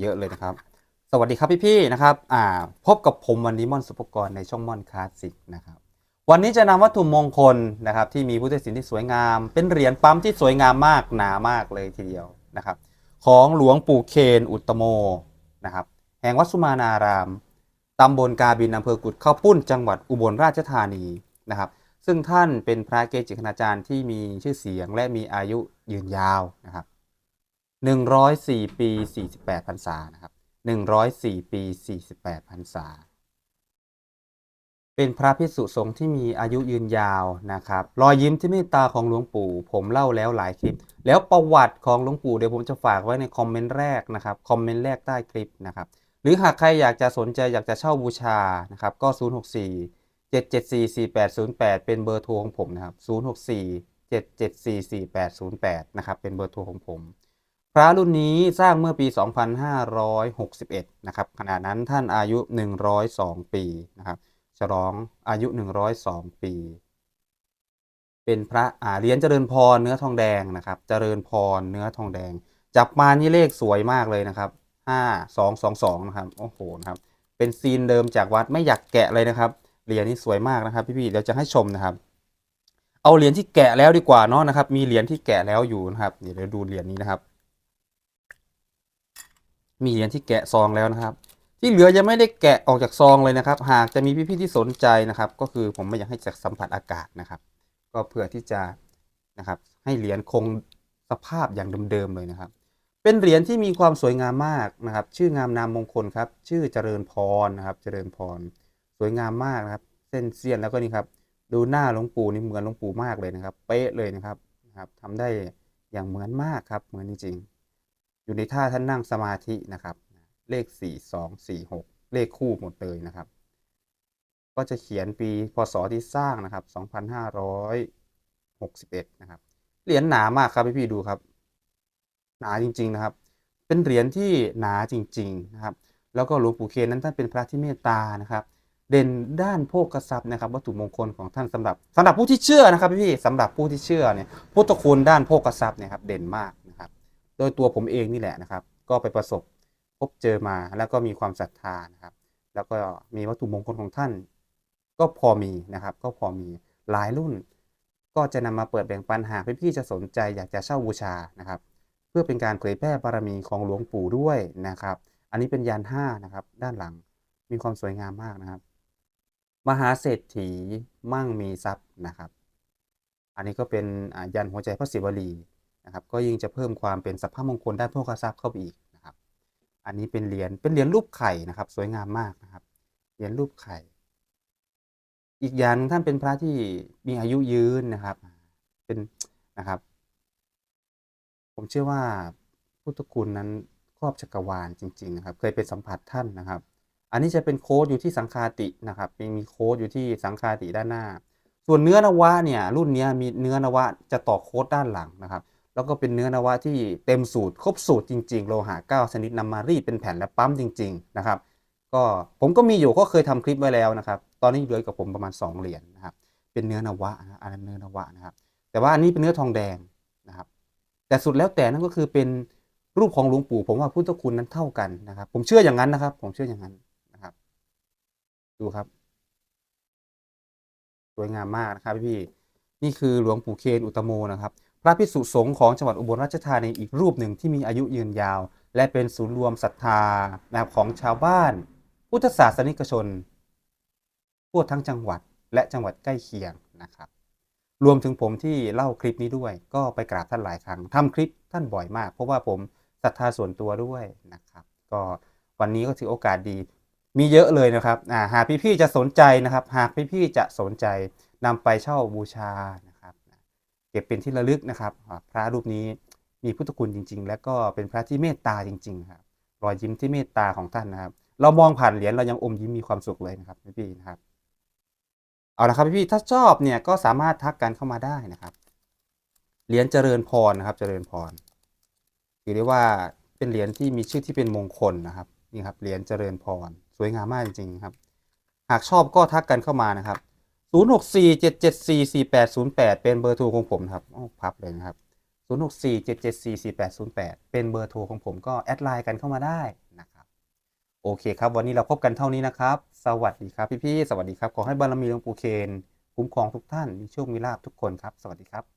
เยอะเลยนะครับ สวัสดีครับพี่ๆนะครับอ่าพบกับผมวันนี้ม่อนสุภกรในช่องม่อนคลาสสิกนะครับวันนี้จะนำวัตถุมงคลนะครับที่มีพุทธศิลป์ที่สวยงาม เป็นเหรียญปั๊มที่สวยงามมากหนามากเลยทีเดียวนะครับของหลวงปู่เคนอุตตโมนะครับแห่งวัดสุมานารามตำบลกาบินอำเภอกุดข้าวปุ้นจังหวัดอุบลราชธานีนะครับซึ่งท่านเป็นพระเกจิคณาจารย์ที่มีชื่อเสียงและมีอายุยืนยาวนะครับ 104 ปี 48พรรษานะครับ104 ปี 48พรรษา เป็นพระภิกษุสงฆ์ที่มีอายุยืนยาวนะครับ รอยยิ้มที่เมตตาของหลวงปู่ ผมเล่าแล้วหลายคลิป แล้วประวัติของหลวงปู่เดี๋ยวผมจะฝากไว้ในคอมเมนต์แรกนะครับคอมเมนต์แรกใต้คลิปนะครับ หรือหากใครอยากจะสนใจอยากจะเช่าบูชานะครับก็ 064 774 4808 เป็นเบอร์โทรของผมนะครับ064 774 4808นะครับเป็นเบอร์โทรของผม พระรุ่นนี้สร้างเมื่อปี 2561 นะครับ ขณะนั้นท่านอายุ 102 ปีนะครับ ฉลองอายุ 102 ปี เป็นพระอาเหรียญเจริญพรเนื้อทองแดงนะครับ เจริญพรเนื้อทองแดง จับมานี่เลขสวยมากเลยนะครับ 5222 นะครับ โอ้โห นะครับ เป็นซีนเดิมจากวัดไม่อยากแกะเลยนะครับ เหรียญนี้สวยมากนะครับพี่ๆเดี๋ยวจะให้ชมนะครับเอาเหรียญที่แกะแล้วดีกว่าเนาะนะครับ มีเหรียญที่แกะแล้วอยู่นะครับ เดี๋ยวดูเหรียญนี้นะครับ มีเหรียญที่แกะซองแล้วนะครับ ที่เหลือยังไม่ได้แกะออกจากซองเลยนะครับ หากจะมีพี่ๆที่สนใจนะครับ ก็คือผมไม่อยากให้จากสัมผัสอากาศนะครับ ก็เพื่อที่จะนะครับ ให้เหรียญคงสภาพอย่างเดิมๆเลยนะครับ เป็นเหรียญที่มีความสวยงามมากนะครับ ชื่องามนามมงคลครับ ชื่อเจริญพรนะครับ เจริญพร สวยงามมากนะครับ เส้นเสี้ยนแล้วก็นี่ครับ ดูหน้าหลวงปู่นี่เหมือนหลวงปู่มากเลยนะครับ เป๊ะเลยนะครับนะครับทำได้อย่างเหมือนมากครับ เหมือนจริงๆ อยู่ในท่าท่านนั่งสมาธินะครับ เลขสี่สองสี่หกเลขคู่หมดเลยนะครับ ก็จะเขียนปีพศที่สร้างนะครับสองพันห้าร้อยหกสิบเอ็ดนะครับ เหรียญหนามากครับพี่ๆดูครับ หนาจริง ๆนะครับ เป็นเหรียญที่หนาจริง ๆ นะครับ แล้วก็หลวงปู่เคนนั้นท่านเป็นพระที่เมตตานะครับ เด่นด้านโภคทรัพย์นะครับ วัตถุมงคลของท่านสำหรับสำหรับผู้ที่เชื่อนะครับพี่ๆสำหรับผู้ที่เชื่อเนี่ยพุทธคุณด้านโภคทรัพย์เนี่ยครับเด่นมาก โดยตัวผมเองนี่แหละนะครับ ก็ไปประสบพบเจอมาแล้วก็มีความศรัทธานะครับ แล้วก็มีวัตถุมงคลของท่าน ก็พอมีนะครับ ก็พอมีหลายรุ่น ก็จะนำมาเปิดแบ่งปันหากพี่ๆจะสนใจอยากจะเช่าบูชานะครับ เพื่อเป็นการเผยแพร่บารมีของหลวงปู่ด้วยนะครับ อันนี้เป็นยานห้านะครับ ด้านหลังมีความสวยงามมากนะครับ มหาเศรษฐีมั่งมีทรัพย์นะครับ อันนี้ก็เป็นยันหัวใจพระศิวลี นะครับก็ยิ่งจะเพิ่มความเป็นสัพพมงคลด้านโภคทรัพย์เข้าไปอีกนะครับ อันนี้เป็นเหรียญเป็นเหรียญรูปไข่นะครับ สวยงามมากนะครับเหรียญรูปไข่ อีกอย่างท่านเป็นพระที่มีอายุยืนนะครับ เป็นนะครับ ผมเชื่อว่าพุทธคุณนั้นครอบจักรวาลจริง ๆ นะครับ เคยไปสัมผัสท่านนะครับ อันนี้จะเป็นโค้ดอยู่ที่สังคาตินะครับมีมีโค้ดอยู่ที่สังคาติด้านหน้าส่วนเนื้อนวะเนี่ยรุ่นนี้มีเนื้อนวะจะต่อโค้ดด้านหลังนะครับ แล้วก็เป็นเนื้อนวะที่เต็มสูตรครบสูตรจริง ๆ โลหะ9ชนิดนำมารีดเป็นแผ่นและปั๊มจริง ๆ นะครับ ก็ผมก็มีอยู่ก็เคยทำคลิปไว้แล้วนะครับ ตอนนี้เหลือกับผมประมาณ 2 เหรียญนะครับ เป็นเนื้อนวะนะอันนั้นเนื้อนวะนะครับ แต่ว่าอันนี้เป็นเนื้อทองแดงนะครับ แต่สุดแล้วแต่นั่นก็คือเป็นรูปของหลวงปู่ ผมว่าพุทธคุณนั้นเท่ากันนะครับ ผมเชื่ออย่างนั้นนะครับ ผมเชื่ออย่างนั้นนะครับ ดูครับสวยงามมากนะครับพี่ๆนี่คือหลวงปู่เคนอุตโมนะครับ พระภิกษุสงฆ์ของจังหวัดอุบลราชธานีอีกรูปหนึ่งที่มีอายุยืนยาว และเป็นศูนย์รวมศรัทธานะครับของชาวบ้าน พุทธศาสนิกชนทั่วทั้งจังหวัดและจังหวัดใกล้เคียงนะครับ รวมถึงผมที่เล่าคลิปนี้ด้วย ก็ไปกราบท่านหลายครั้งทำคลิปท่านบ่อยมาก เพราะว่าผมศรัทธาส่วนตัวด้วยนะครับ ก็วันนี้ก็ถือโอกาสดีมีเยอะเลยนะครับหากพี่ๆจะสนใจนะครับ หากพี่ๆจะสนใจนำไปเช่าบูชานะ เก็บเป็นที่ระลึกนะครับ พระรูปนี้มีพุทธคุณจริง ๆ และก็เป็นพระที่เมตตาจริง ๆ ครับ รอยยิ้มที่เมตตาของท่านนะครับ เรามองผ่านเหรียญเรายังอมยิ้มมีความสุขเลยนะครับพี่ๆนะครับเอาละครับพี่ๆถ้าชอบเนี่ยก็สามารถทักกันเข้ามาได้นะครับเหรียญเจริญพรนะครับ เจริญพรถือได้ว่าเป็นเหรียญที่มีชื่อที่เป็นมงคลนะครับนี่ครับเหรียญเจริญพร สวยงามมากจริงๆครับ หากชอบก็ทักกันเข้ามานะครับ 0647744808เป็นเบอร์โทรของผมครับอ้พับเลยนะครับ0647744808เป็นเบอร์โทรของผมก็แอดไลน์กันเข้ามาได้นะครับโอเคครับ วันนี้เราพบกันเท่านี้นะครับ สวัสดีครับพี่ๆสวัสดีครับ ขอให้บารมีหลวงปู่เคนคุ้มครองทุกท่านมีโชคมีลาภทุกคนครับ สวัสดีครับ